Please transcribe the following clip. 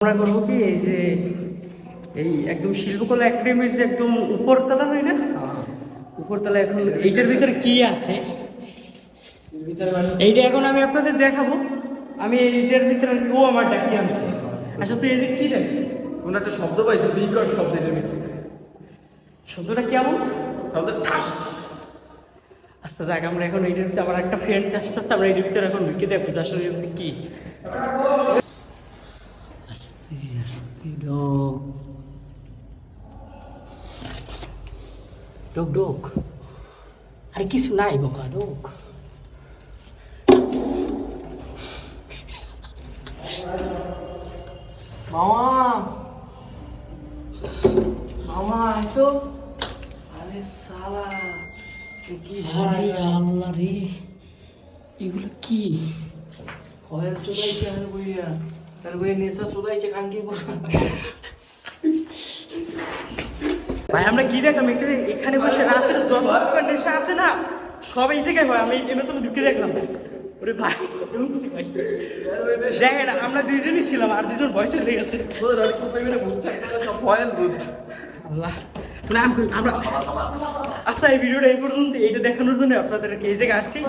আমরা করব কি এই যে এই একদম শিল্পকলা একাডেমির যে একদম উপরতলা হয় না? উপরতলা এখন এইটার ভিতরে কি আছে? এইটা এখন আমি আপনাদের দেখাবো। আমি এইটার ভিতরে ও আমার ডাকি আনছে। আচ্ছা তুই এই যে কি দেখছিস কোন একটা শব্দ পাইছে বিকট শব্দ এটার ভিতরে। শব্দটা কেমন? শব্দ ঠাস! আচ্ছা যাক আমরা এখন এইটার ভিতরে আমার একটা ফ্রেন্ড আসতে আসতে আমরা এইটার ভিতরে এখন ঢুকে দেখব আসলে কি? আস্তে আস্তে ডোক ডোক ডোক আরে কিছু নাই বোকা ডোক মামা মামা আয় তো আরে সালা এ কি আরে আল্লাহ রে এগুলো কি ভয়ের চোদাইছে আমি বইয়া ভাই আমরা কি দেখলাম? এখানে এখানে বসে রাতের প্রকার নেশা আছে না? সব এই জায়গায় হয়। আমি এমনি তো ঢুকে দেখলাম। ওরে ভাই দেখেন আমরা দুইজনই ছিলাম আর দুজন ভয় চলে গেছে। আল্লাহ। মানে আমরা আচ্ছা এই ভিডিওটা এই পর্যন্ত এইটা দেখানোর জন্য আপনাদেরকে এই জায়গায় আসছি।